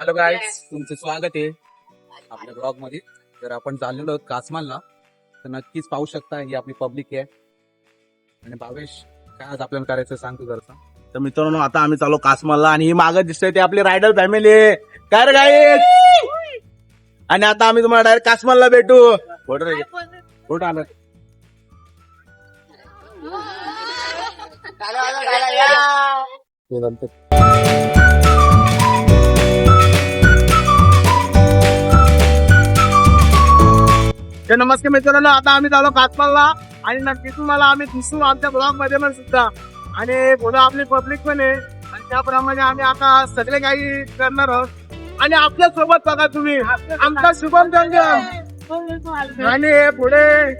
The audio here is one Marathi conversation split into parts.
हॅलो गाईज तुमचं स्वागत आहे आपल्या ब्लॉगमध्ये. तर आपण चाललेलो आहोत कासमालला. तर नक्कीच पाहू शकता ही आपली पब्लिक आहे. आणि भावेश काय आज आपल्याला करायचं सांग तू जरा तर मित्रांनो आता आम्ही चालू कासमालला आणि ही मागं दिसतंय ते आपली रायडर फॅमिली आहे. काय रे गाईज आणि आता आम्ही तुम्हाला डायरेक्ट कासमालला भेटू. फोटो रे फोटो आला. ते नंतर. तर नमस्कार मित्रांनो आता आम्ही झालो कासमालला आणि नक्की तुम्हाला आम्ही दिसू आमच्या ब्लॉगमध्ये पण सुद्धा. आणि पुढे आपली पब्लिक पण आहे. आणि त्याप्रमाणे आम्ही आता सगळे काही करणार आहोत. आणि आपल्यासोबत बघा तुम्ही. आमचा शुभम जंगम. आणि पुढे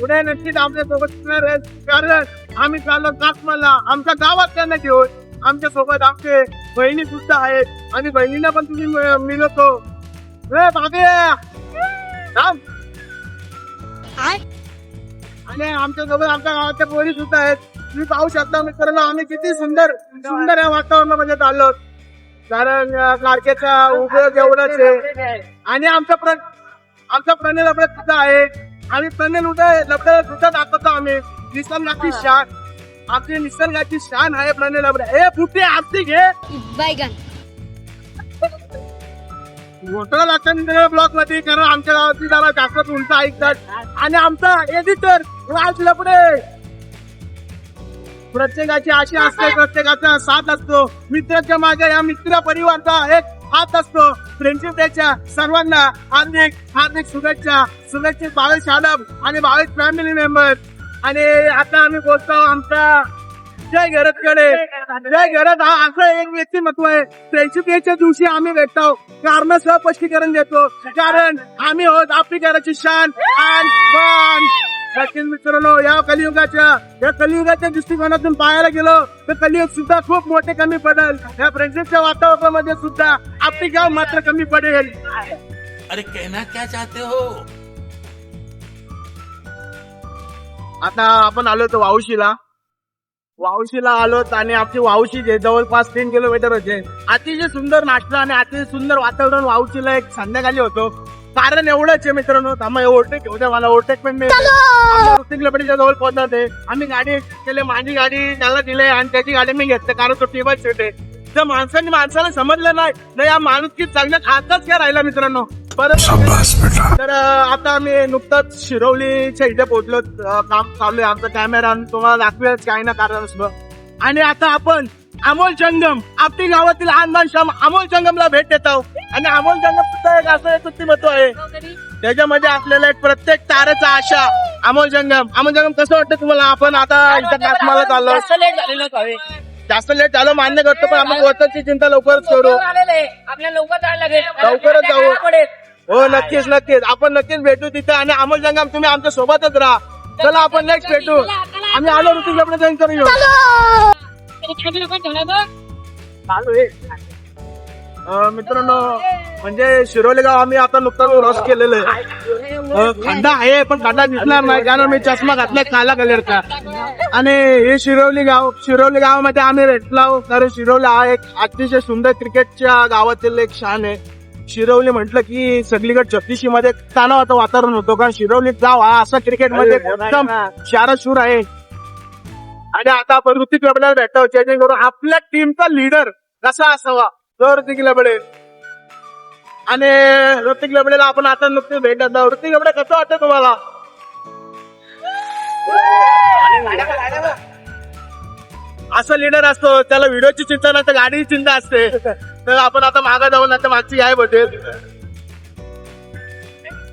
पुढे नक्कीच आमच्यासोबत असणार आहेत. कारण आम्ही चाललो कासमाला आमच्या गावात त्यांना घेऊन आमच्यासोबत आमचे बहिणी सुद्धा आहेत. आणि बहिणींना पण तुम्ही मिळवतो. ए, बाबे! थांब. आणि आमच्यासोबत आमच्या गावाच्या पोरी सुद्धा आहेत. तुम्ही पाहू शकता मित्रांनो आम्ही किती सुंदर सुंदर या वातावरणामध्ये चाललो कारण लाडक्याचा उपयोग एवढाच आहे. आणि आमचा प्रण आमचा प्रणय लपडे सुद्धा आहे. आम्ही प्रणय लुटे लपडे सुद्धा दाखवतो आम्ही. निसर्गाची शान आपली निसर्गाची शान आहे प्रणय लपडे हे फुटे आरती घे. बैगन घोटाळा लागतात ब्लॉकमध्ये कारण आमच्या गावातली जरा जास्त उंच ऐकतात आणि आमचा एडिटर राज लपडे. प्रत्येकाची आशा असते प्रत्येकाचा साथ असतो. मित्राच्या मागे या मित्र परिवाराचा एक हात असतो. फ्रेंडशिप डेच्या सर्वांना हार्दिक हार्दिक शुभेच्छा. शुभेच्छा भावेश यादव आणि भावेश फॅमिली मेंबर आणि आता आम्ही बोलतो आमचा जय घरतकडे जय घरत हा असं एक व्यक्तिमत्व आहे. फ्रेंडशिप डेच्या दिवशी आम्ही भेटतो. कारण स्पष्टीकरण देतो. कारण आम्ही आहोत आपली घराची शान. आणि. नक्कीच मित्रांनो या कलियुगाच्या या कलियुगाच्या दृष्टिकोनातून पाहायला गेलो तर कलियुग सुद्धा खूप मोठे कमी पडेल. या फ्रेंडशिपच्या वातावरणामध्ये सुद्धा आपली गाव मात्र कमी पडेल. अरे कहना क्या चाहते हो? आता आपण आलो होतो वाऊशीला. वाऊशीला आलोत आणि आमची वाऊशी जे जवळपास तीन किलोमीटर होते. अतिशय सुंदर नाश्ता आणि अतिशय सुंदर वातावरण वाऊशीला एक संध्याकाळी होतो. कारण एवढंच आहे मित्रांनो थांबा ओव्हरटेक द्या मला ओव्हरटेक पण मी आमच्या ऋतिक लपडीच्या जवळ पोहोचत आहे. आम्ही गाडी केली माझी गाडी त्याला दिली आणि त्याची गाडी मी घेतली कारण तो टेबल सीट आहे. जर माणसाने माणसाला समजलं नाही तर या माणुसकी चांगल्या खातच काय राहिला मित्रांनो. परत तर आता आम्ही नुकतंच शिरवलीच्या इथे पोहोचलो. काम चालू आहे आमचा. कॅमेरा तुम्हाला दाखवेलच काही ना कारण आणि आता आपण अमोल जंगम आपली गावातील आनंद श्याम अमोल जंगमला भेट देत आहोत. आणि अमोल जंगम सुद्धा एक असं एक व्यक्तिमत्व आहे? त्याच्यामध्ये आपल्याला एक प्रत्येक तारेचा आशा. अमोल जंगम. अमोल जंगम कसं वाटतं तुम्हाला? आपण आता इथं काश्माला चाललो. जास्त लेट झालं मान्य करतो पण आपण वरची चिंता लवकरच करू. आपल्या लवकर लवकरच जाऊ. हो नक्कीच नक्कीच. आपण नक्कीच भेटू तिथे आणि अमोल जंगम तुम्ही आमच्या सोबतच राहा. चला आपण नेक्स्ट भेटू. आम्ही आलो ऋतू आपण जॉईन करून. अं, मित्रांनो म्हणजे शिरोली गाव आम्ही आता नुकताच क्रॉस केलेलं आहे. अं, खड्डा आहे पण खड्डा दिसणार नाही कारण मी चष्मा घातलाय काला कलरचा. आणि हे शिरोली गाव शिरोली गावामध्ये आम्ही भेटलो कारण शिरोली हा एक अतिशय सुंदर क्रिकेटच्या गावातील एक शान आहे. शिरवली म्हटलं की सगळीकडे छत्तीशी मध्ये तणावाचं वातावरण होतं. कारण शिरवली गाव हा असा क्रिकेटमध्ये एकदम शारशूर आहे. आणि आता आपण ऋतिक लबड्याला भेटतो जेणेकरून आपल्या टीमचा लीडर कसा असावा? तो ऋतिक लबडे. आणि ऋतिक लबडेला आपण आता नुकतीच भेटत आहोत. ऋतिक लबडे कसं वाटतं तुम्हाला? असं लीडर असतो त्याला व्हिडिओची चिंता नाही तर गाडीची चिंता असते. तर आपण आता मागे जाऊन आता मागची काय भेटेल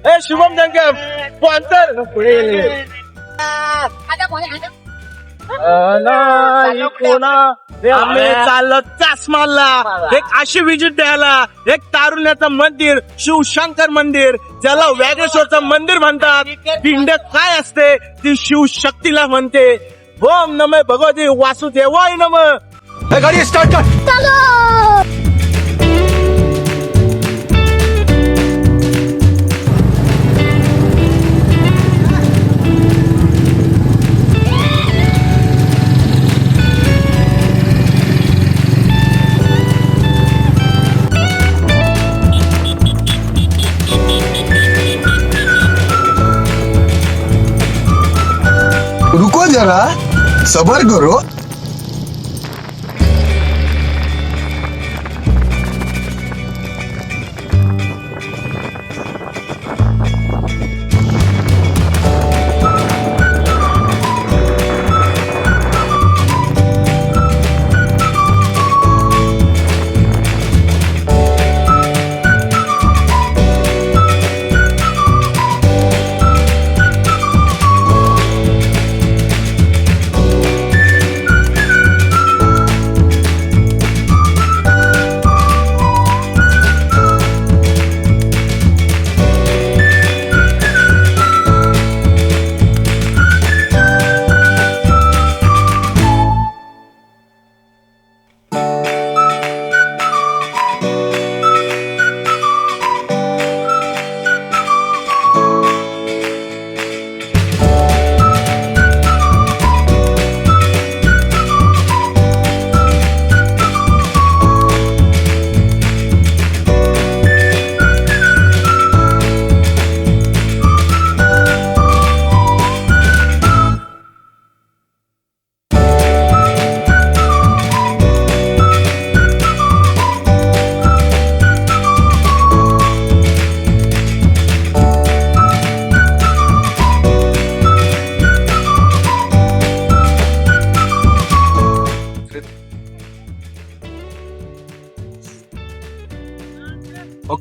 ए शुभम जंगम स्पॉन्सर पुढे आम्ही चाललो एक अशी विजिट द्यायला एक तारुण्याचं मंदिर शिवशंकर मंदिर ज्याला व्यागेश्वरचं मंदिर म्हणतात. पिंड काय असते? ती शिवशक्तीला म्हणते. ओम नम भगवती वासुदेवाय नम. गाडी स्टार्ट कर. सबर करो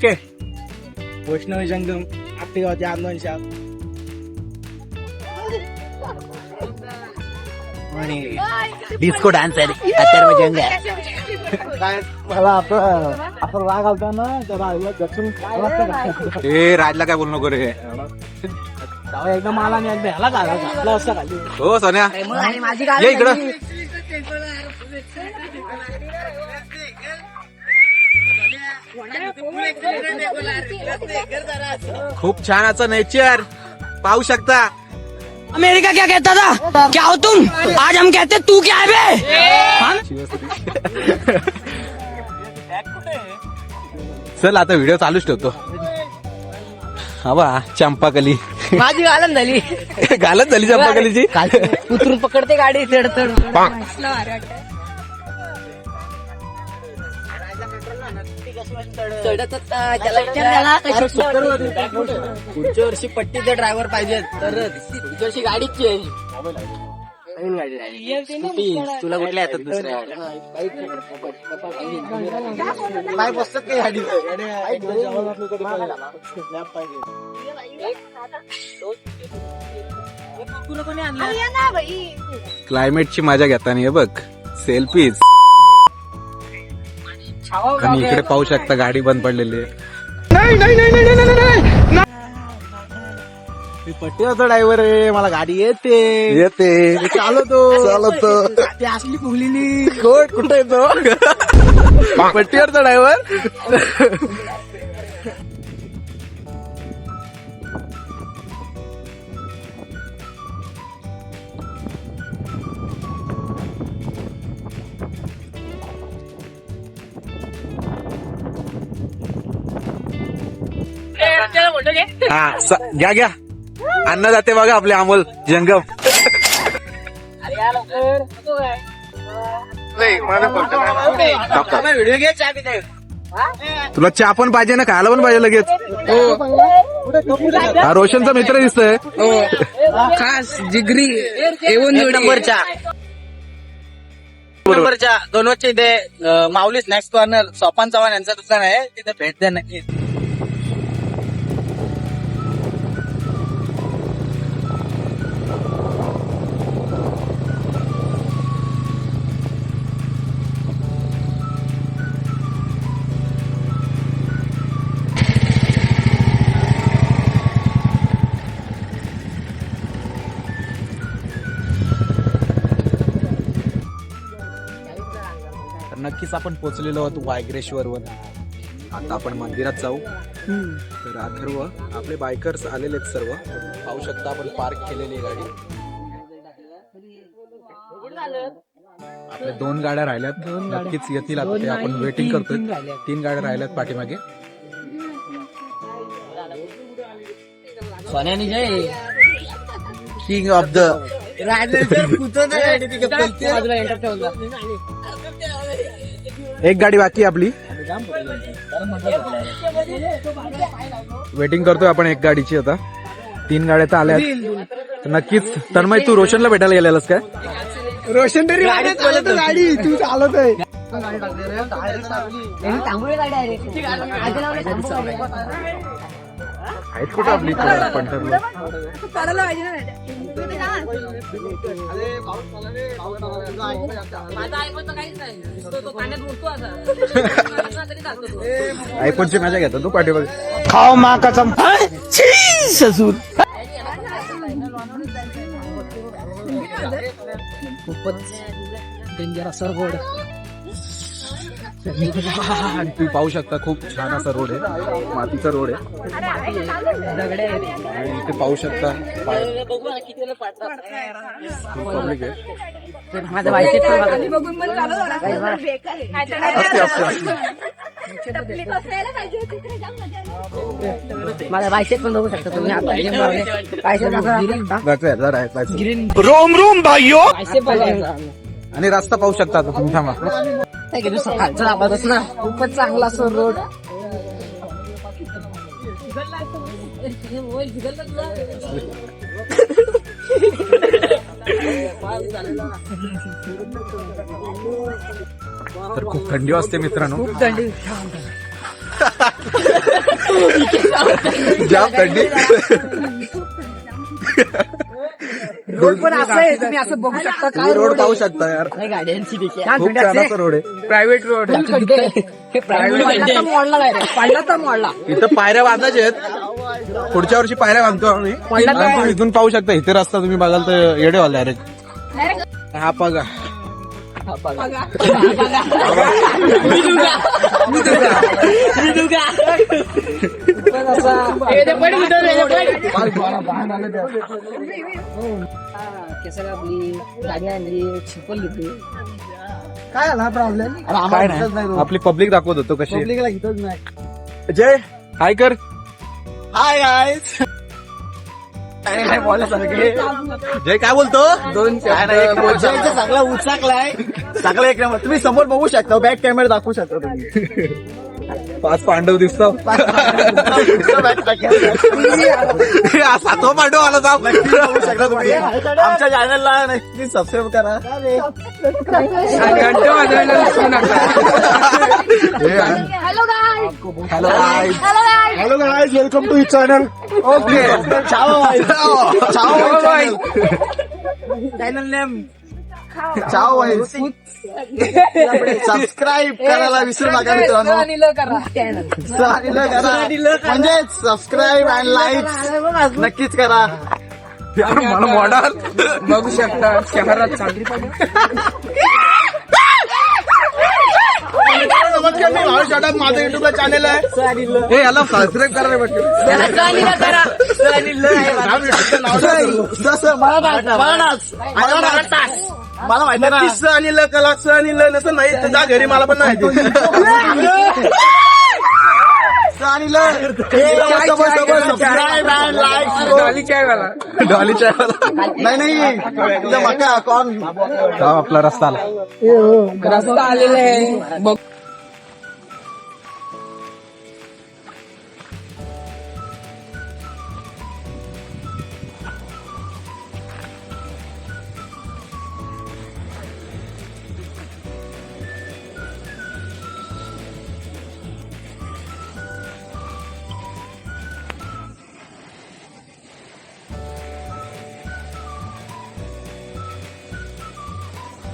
ओके वैष्णवी जंगम आपली गावची आंदोलन शाप डिस्को डान्स आहे अथर्व जंग काय मला आपण आपण राग आलता ना त्या रागला दक्षिण ए राजला काय बोलू नको रे एकदा मला आणि एकदा ह्याला घाला घातला असता खाली हो सोन्या माझी ये इकडं खूप छान असं नेचर. पाहू शकता. अमेरिका क्या कहता था? क्या हो तुम? आज हम कहते तू क्या है बे? चल आता व्हिडिओ चालूच ठेवतो. हा बा चंपाकली. माझी गालन झाली. घालत झाली चंपाकलीची? उतरून पकडते गाडी चढ चढ चढत. होता. त्याला विचार त्याला पुढच्या वर्षी पट्टीचे ड्रायव्हर पाहिजे. तरच. पुढच्या वर्षी गाडीच चेंज नवीन गाडी स्कूटी. तुला कुठल्या येतात दुसऱ्या काय बसतात काही गाडी क्लायमेटची मजा घेताना हे बघ. सेल्फीज आणि इकडे पाहू शकता गाडी बंद पडलेली आहे. मी पट्टीवरचा ड्रायव्हर आहे मला गाडी येते. येते. चालवतो. चालवतो. ती असली फुगलेली कोट कुठे येतो पट्टीवरचा ड्रायव्हर हा स- घ्या घ्या. अन्न जाते बघा आपले अमोल जंगम. व्हिडिओ घे चहा पिते. तुला चहा पण पाहिजे ना खायला पण पाहिजे लगेच. हा. रोशनचा मित्र दिसतोय. खास जिगरी एक नंबरच्या नंबरच्या दोन वर्ष इथे अं, माऊली स्नॅक्स कॉर्नर सोपान चव्हाण यांचं दुकान आहे तिथे भेट द्या नक्की नक्कीच आपण पोहोचलेलो आहोत वायग्रेश्वर वर आता आपण मंदिरात जाऊ. तर अथर्व आपले बायकर्स आलेले आहेत सर्व. पाहू शकता आपण पार्क केलेली आहे गाडी. आपल्या दोन गाड्या राहिल्यात. नक्कीच येतील. आता ते आपण वेटिंग करतोय. तीन गाड्या राहिल्यात पाठीमागे. सोन्यानी जय किंग ऑफ द ठेवला एक गाडी बाकी आपली. वेटिंग करतोय आपण एक गाडीची आता. तीन गाड्या तर आल्या नक्कीच तन्मय तू रोशनला भेटायला गेलेलास काय? रोशन तरी गाडी तू चालत आहे. गाडी आहेत कुठं आपली पंढरपूर आयफोनची मजा घेतो तू पाठीमागे खाओ मा कसम ससूर. डेंजर असा आणि तुम्ही पाहू शकता खूप छान असा रोड आहे. मातीचा रोड आहे. दगडे आणि इथे पाहू शकता. पब्लिक आहे. पण बघू. शकता तुम्ही. रोम रोम बघा. आणि रस्ता पाहू शकता आता तुम्ही थांबा. नाही नुसतं खालचा आवाजच ना. खूपच चांगला असं रोड तर खूप थंडी वाजते मित्रांनो. जाम थंडी. रोड पण असं आहे तुम्ही असं बघू शकता काय रोड पाहू शकता यार. गाड्यांची देखील खूप छान असा रोड आहे. प्रायव्हेट रोड हे प्रायव्हेट पडला तर मोडला direct. पडला तर मोडला. इथं पायऱ्या बांधायच्या आहेत. पुढच्या वर्षी पायऱ्या बांधतो आम्ही. पडला तर इथून पाहू शकता इथे रस्ता तुम्ही बघाल तर येडे वाला डायरेक्ट हा बघा केस आपली गाडी आणली छिपल घेतली काय झाला प्रॉब्लेम काय नाही आपली पब्लिक दाखवत होतो कशी. पब्लिकला घेतच नाही. जय हाय कर. हाय बोलायसारखे जय काय बोलतो? दोन जयचा चांगला उचाकलाय. चांगला एक नंबर. तुम्ही समोर बघू शकता. बॅक कॅमेरा दाखवू शकता तुम्ही. पाच पांडव दिसतो. सातवा पांडव आला जाऊ. आमच्या चॅनलला नक्की सबस्क्राईब करा. घंटे वाजवायला विसरू नका. Hello hello hello guys welcome to channel okay channel name चाओ सबस्क्राईब करायला विसरू नका मित्रांनो. म्हणजे सबस्क्राईब अँड लाईक नक्कीच करा. मला मॉडल बघू शकता शहरात चांगली माझं युट्यूबला चॅनल आहे. ए याला सबस्क्राईब करायला जसं मला नाच मला माहिती ना. स आणि ल कला स आणि ल नसं नाही. तर जा घरी मला पण नाही डॉली चायवाला नाही नाही. तुझा मका हा आपला रस्ता आला. रस्ता आलेला आहे.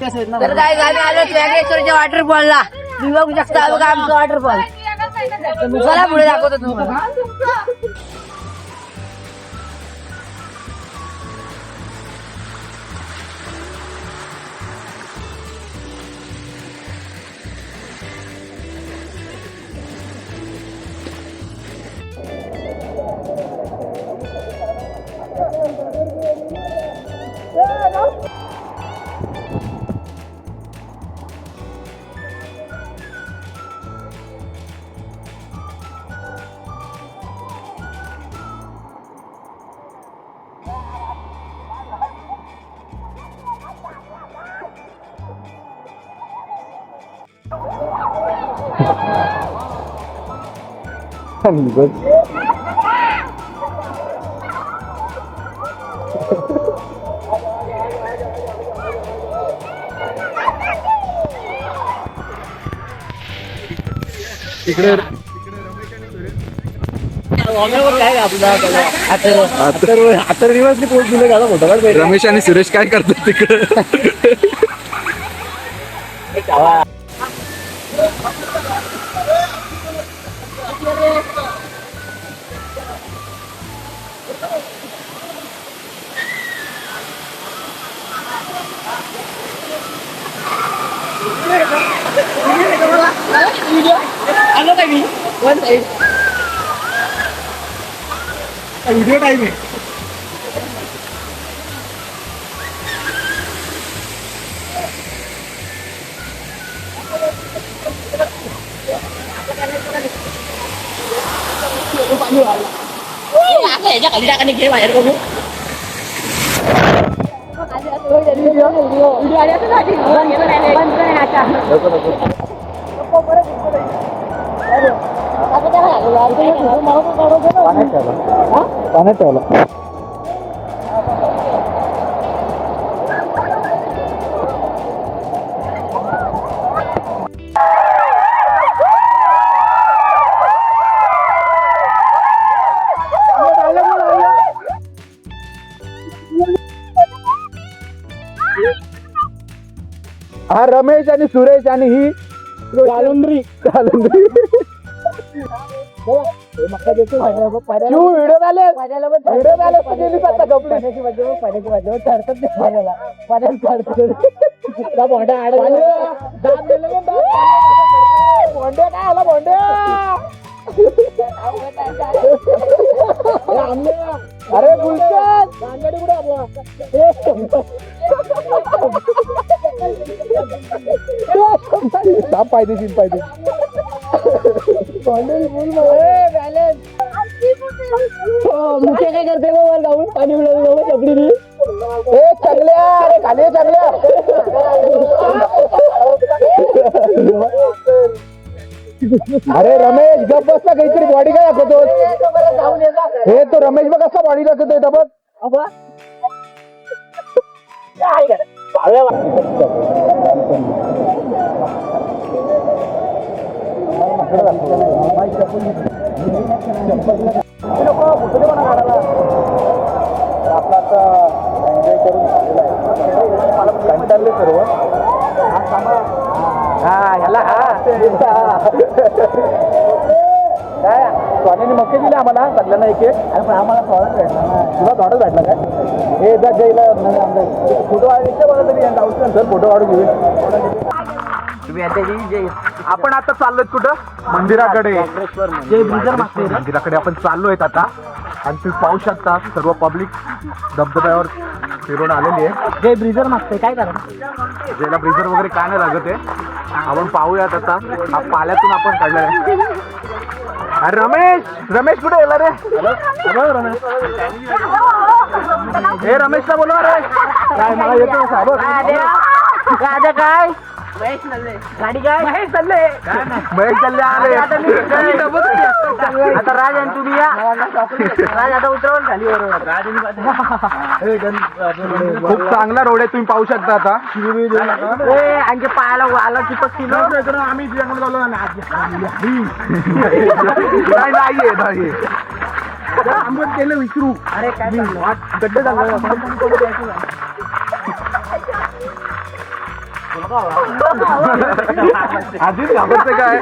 बघ तर काय आम्ही आलो त्र्यंबकेश्वरच्या वॉटरफॉलला. तुम्ही बघू शकता बघा आमचं वॉटरफॉल. चला पुढे दाखवतो तुम्हाला. रमेश आणि सुरेश काय करतात तिकडे? từ dưới đây nè Hãy subscribe cho kênh Ghiền Mì Gõ Để không bỏ lỡ những video hấp dẫn पाण्यात ठेवला. हा रमेश आणि सुरेश आणि ही कालुंद्री कालुंद्री व्हिडिओ झाले व्हिडिओ झाले गेली आता भोंड्या काय आला भोंड्या अरे गुलशन गांगडी कुठे आपला पायदेशील पायदेशील मुखे काय करते मग जाऊन पाणी उडवलं चपडीने ए चांगल्या अरे खाली चांगल्या. अरे रमेश गप बसला काहीतरी बॉडी काय दाखवतो हे तो रमेश बघ कसा बॉडी दाखवतोय इथं बघ. आपला आता एन्जॉय करून झालेला आहे मला कंटाळले सर्व हा ह्याला हा काय सोन्याने मक्के दिले आम्हाला सगळ्यांना एक एक अरे पण आम्हाला थोडाच भेटला तुला थोडाच भेटला काय हे एकदा जयला फोटो काढायचे मला तरी जाऊ सर फोटो काढून घेऊ आपण आता चाललोय कुठं? मंदिराकडे. मंदिराकडे आपण चाललोय आता. आणि तुम्ही पाहू शकता सर्व पब्लिक धबधब्यावर फिरून आलेली आहे. जे ब्रिजर मागते काय करा? ज्याला ब्रिजर वगैरे काय नाही लागत आहे आपण पाहूयात आता. हा पाल्यातून आपण काढलाय अरे रमेश रमेश कुठे गेला रे? हॅलो रमेश. हे रमेशला बोलवा रे. काय मला येतो साहेब काय? गाडी काय? महेश चालले महेश चालले आले. आता राज आणि तुम्ही या. राज आता उतरवून झाली खूप चांगला रोड आहे. तुम्ही पाहू शकता आता. आणखी पायाला आला चिपक किलो आम्ही नाहीये नाहीये आंबट केलं विसरू. अरे काय गड्डे आधीच घाबरते काय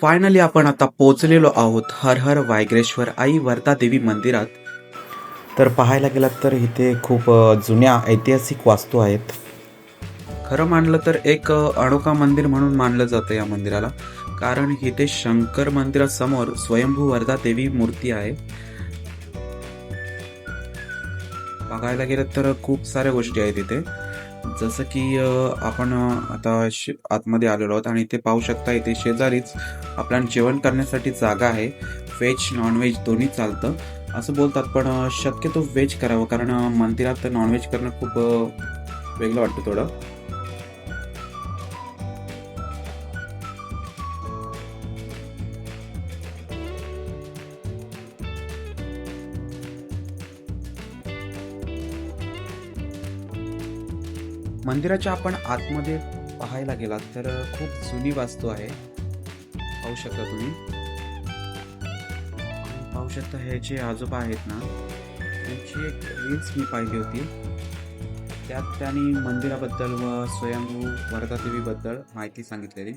फायनली आपण आता पोचलेलो आहोत हर हर वायग्रेश्वर आई वर्धा देवी मंदिरात. तर पाहायला गेलात तर इथे खूप जुन्या ऐतिहासिक वास्तू आहेत. खरं मानलं तर एक अ, अनोखा मंदिर म्हणून मानलं जातं या मंदिराला. कारण इथे शंकर मंदिरासमोर स्वयंभू वर्धा देवी मूर्ती आहे. बघायला गेलं तर खूप साऱ्या गोष्टी आहेत इथे. जसं की आपण आता श आतमध्ये आलेलो आहोत आणि इथे पाहू शकता इथे शेजारीच आपल्याला जेवण करण्यासाठी जागा आहे. व्हेज नॉनव्हेज दोन्ही चालतं. असं बोलतात पण शक्यतो व्हेज करावं कारण मंदिरात नॉनव्हेज करणं खूप वेगळं वाटतं थोडं. मंदिराच्या आपण आतमध्ये पाहायला गेलात तर खूप जुनी वास्तू आहे. पाहू शकता तुम्ही. आणि हे जे आजोबा आहेत ना त्यांची एक रील्स मी पाहिली होती. त्यात त्यांनी मंदिराबद्दल व स्वयंभू वरदादेवीबद्दल माहिती सांगितलेली.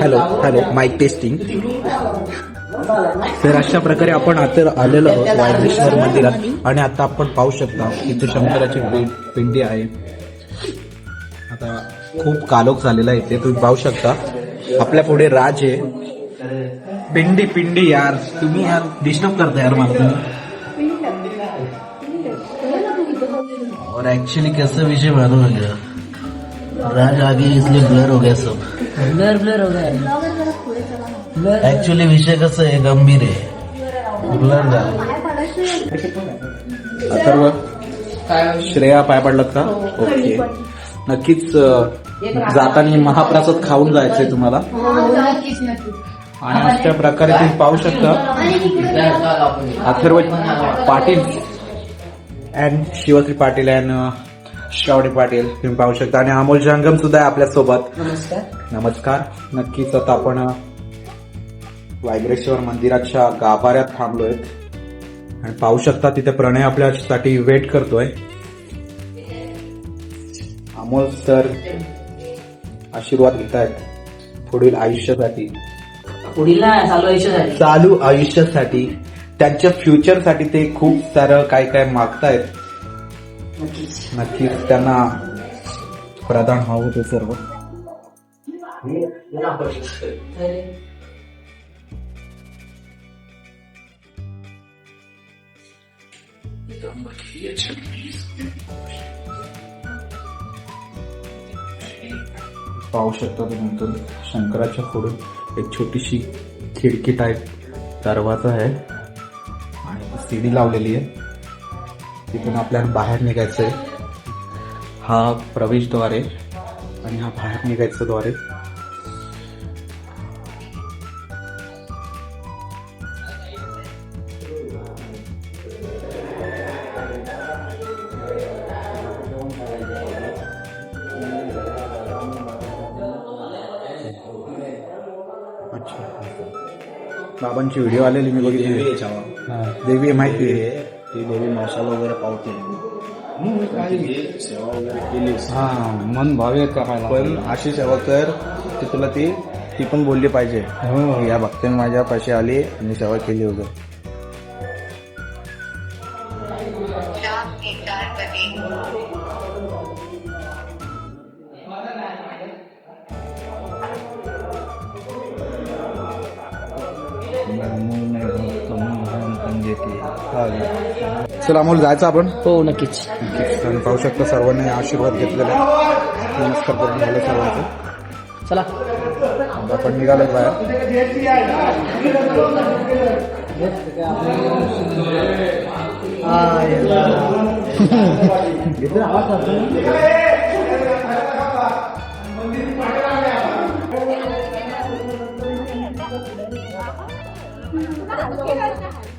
हॅलो हॅलो माईक टेस्टिंग तर अशा प्रकारे आपण आता आलेलो आहोत वायदेश्वर मंदिरात. आणि आता आपण पाहू शकता इथे शंकराची पिंडी आहे. आता खूप कालोख झालेला आहे इथे. तुम्ही पाहू शकता आपल्या पुढे राज आहे. पिंडी पिंडी यार. तुम्ही यार डिस्टर्ब करता यार मला और एक्चुअली कैसा विषय मालूम है राज आगे इसलिए ब्लर हो गया सब. ब्लर ब्लर हो गया एक्चुअली विषय कसं आहे गंभीर आहे. ब्लर झालं. अथर्व श्रेया पाय पडलात का? ओके. नक्कीच जाताना महाप्रसाद खाऊन जायचंय तुम्हाला. आणि अशा प्रकारे तुम्ही पाहू शकता. अथर्व पाटील अँड शिवश्री पाटील अँड श्रावणी पाटील तुम्ही पाहू शकता. आणि अमोल जंगम सुद्धा आहे आपल्यासोबत नमस्कार. नमस्कार. नक्कीच आता आपण वायग्रेश्वर मंदिराच्या गाभाऱ्यात थांबलोय आणि पाहू शकता तिथे प्रणय आपल्यासाठी वेट करतोय. अमोल सर आशीर्वाद घेत आहेत पुढील आयुष्यासाठी. पुढील चालू आयुष्यासाठी. चालू आयुष्यासाठी. त्यांच्या फ्युचरसाठी ते खूप सारं काय काय मागतायत. नक्कीच त्यांना प्रदान हवं ते सर्व. पाहू शकता तुम्ही शंकराच्या पुढून एक छोटीशी खिडकी टाईप दरवाजा आहे. आणि सीडी लावलेली आहे. तिथून आपल्याला बाहेर निघायचं आहे हा प्रवेशद्वार आहे आणि हा बाहेर निघायचं द्वार. आहे बाबांची व्हिडिओ आलेली मी बघितली देवी माहिती आहे. ती देवी मसाला वगैरे पावते. सेवा वगैरे केली हा मन भावे करायला पण अशी सेवा कर की तुला ती ती पण बोलली पाहिजे. हो या भक्तांनी माझ्या पाशी आली आणि सेवा केली वगैरे. चला अमोल जायचं आपण? हो नक्कीच. आणि पाहू शकता सर्वांनी आशीर्वाद घेतलेला आहे. नमस्कार करून झालं सर्वांचं. चला. आपण निघालो बाहेर.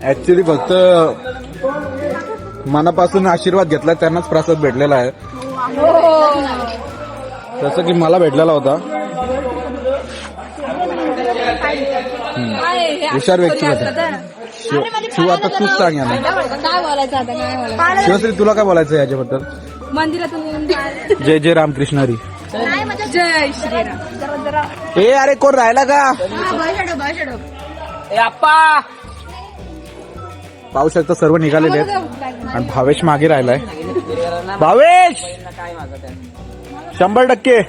ऍक्च्युली फक्त मनापासून आशीर्वाद घेतला त्यांनाच प्रसाद भेटलेला आहे. जसं की मला भेटलेला होता. हुशार व्यक्ती होता. शिव शिव, आता तूच सांग यांना काय बोलायचं आता काय बोलायचं? शिवश्री तुला काय बोलायचं आहे याच्याबद्दल मंदिरातून जय जय रामकृष्ण हरी. जय श्रीराम. ए अरे कोण राहिला का? ए आप्पा! पाहू शकता सर्व निघालेले आहेत. आणि भावेश मागे राहिलाय. भावेश! शंभर टक्के.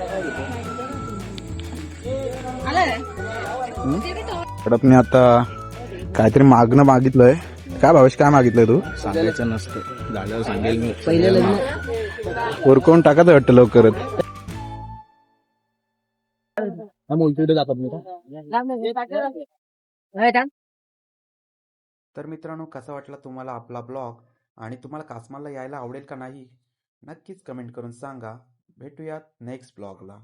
कडपने आता काहीतरी मागणं मागितलंय. काय भावेश काय मागितलंय तू? सांगायचं नसतं. झाल्यावर सांगेल मी. पहिले लग्न. उरकवून टाकायचं वाटतं लवकरच. तर मित्रांनो कसा वाटला तुम्हाला आपला ब्लॉग? आणि तुम्हाला कासमाला यायला आवडेल का नाही? नक्कीच कमेंट करून सांगा. भेटूयात नेक्स्ट ब्लॉगला.